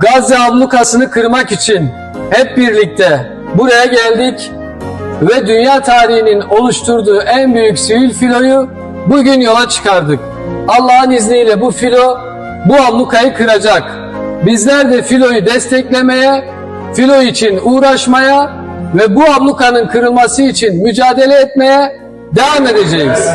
Gazze ablukasını kırmak için hep birlikte buraya geldik ve dünya tarihinin oluşturduğu en büyük sivil filoyu bugün yola çıkardık. Allah'ın izniyle bu filo bu ablukayı kıracak. Bizler de filoyu desteklemeye, filo için uğraşmaya ve bu ablukanın kırılması için mücadele etmeye devam edeceğiz.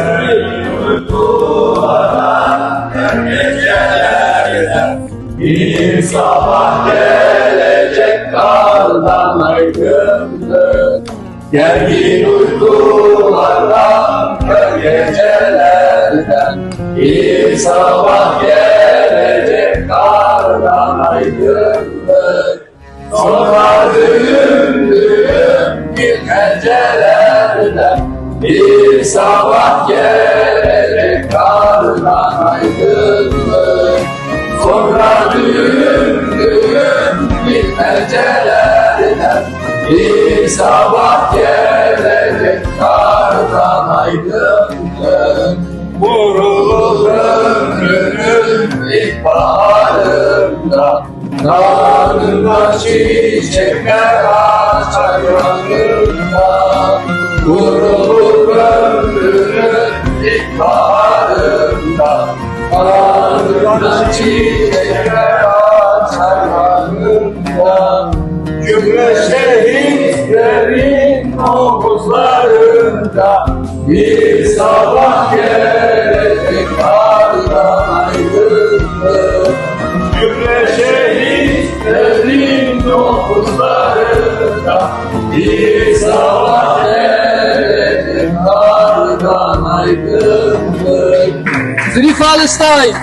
Bir sabah gelecek kardan aydınlık Gergin uykulardan, kör gecelerden. Bir sabah gelecek kardan aydınlık Sonra düğüm düğüm bir gecelerden Bir sabah gelecek bilmecelerden Bir sabah gelecek kardan aydınlık Vurulur ömrünün ilk baharında Karnında çiçekler açar yanında Vurulur ömrünün ilk baharında Karnında çiçekler Cümle şehitlerin omuzlarında Bir sabah gelecek kardan aydınlık Cümle şehitlerin omuzlarında Bir sabah gelecek kardan aydınlık Free Palestine!